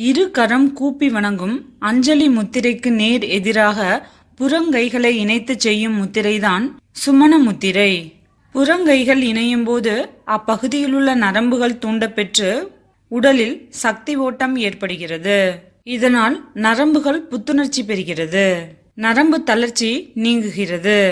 இரு கரம் கூப்பி வணங்கும் அஞ்சலி முத்திரைக்கு நேர் எதிராக புறங்கைகளை இணைத்து செய்யும் முத்திரைதான் சுமண முத்திரை. புறங்கைகள் இணையும் போது அப்பகுதியிலுள்ள நரம்புகள் தூண்டப்பெற்று உடலில் சக்தி ஓட்டம் ஏற்படுகிறது. இதனால் நரம்புகள் புத்துணர்ச்சி பெறுகிறது. நரம்பு தளர்ச்சி நீங்குகிறது.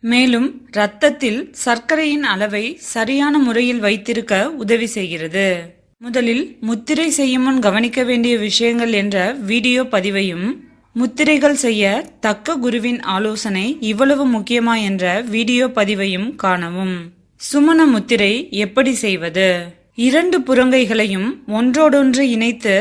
மேலும் இரத்தத்தில் சர்க்கரையின் அளவை சரியான முறையில் வைத்திருக்க உதவி செய்கிறது. முதலில் முத்திரை செய்யும் முன் கவனிக்க வேண்டிய விஷயங்கள் என்ற வீடியோ பதிவையும் முத்திரைகள் செய்ய தக்க குருவின் ஆலோசனை இவ்வளவு முக்கியமா என்ற வீடியோ பதிவையும் காணவும். சுமண முத்திரை எப்படி செய்வது? இரண்டு புறங்கைகளையும் ஒன்றோடொன்று இணைத்து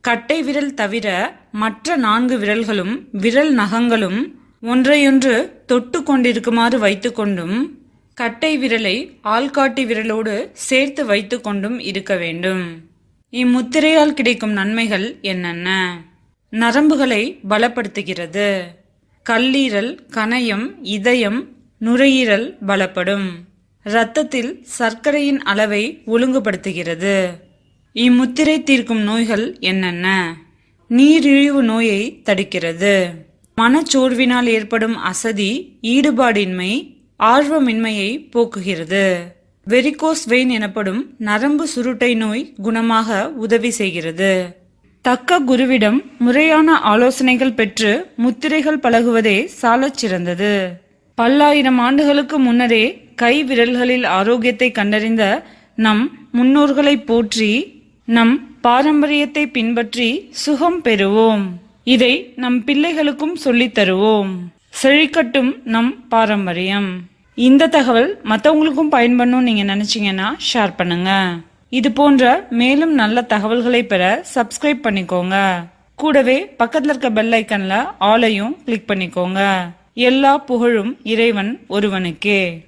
கட்டை விரல் தவிர மற்ற நான்கு விரல்களும் விரல் நகங்களும் ஒன்றையொன்று தொட்டு கொண்டிருக்குமாறு வைத்துக்கொண்டும் கட்டை விரலை ஆள்காட்டி விரலோடு சேர்த்து வைத்து கொண்டும் இருக்க வேண்டும். இம்முத்திரையால் கிடைக்கும் நன்மைகள் என்னென்ன? நரம்புகளை பலப்படுத்துகிறது. கல்லீரல் கணையம் இதயம் நுரையீரல் பலப்படும். இரத்தத்தில் சர்க்கரையின் அளவை ஒழுங்குபடுத்துகிறது. இம்முத்திரை தீர்க்கும் நோய்கள் என்னென்ன? நீரிழிவு நோயை தடுக்கிறது. மனச்சோர்வினால் ஏற்படும் அசதி ஈடுபாடின்மை ஆர்வமின்மையை போக்குகிறது. வெரிகோஸ் வெயின் எனப்படும் நரம்பு சுருட்டை நோய் குணமாக உதவி செய்கிறது. தக்க குருவிடம் முறையான ஆலோசனைகள் பெற்று முத்திரைகள் பழகுவதே சாலச் சிறந்தது. பல்லாயிரம் ஆண்டுகளுக்கு முன்னரே கை விரல்களில் ஆரோக்கியத்தை கண்டறிந்த நம் முன்னோர்களை போற்றி நம் பாரம்பரியத்தை பின்பற்றி சுகம் பெறுவோம். இதை நம் பிள்ளைகளுக்கும் சொல்லித் தருவோம். செழிக்கட்டும் நம் பாரம்பரியம். இந்த தகவல் மற்றவங்களுக்கும் பயன்படணும்னு நீங்கள் நினச்சிங்கன்னா ஷேர் பண்ணுங்க. இது போன்ற மேலும் நல்ல தகவல்களை பெற சப்ஸ்கிரைப் பண்ணிக்கோங்க. கூடவே பக்கத்தில் இருக்க பெல் ஐக்கன்ல ஆலையும் கிளிக் பண்ணிக்கோங்க. எல்லா புகழும் இறைவன் ஒருவனுக்கே.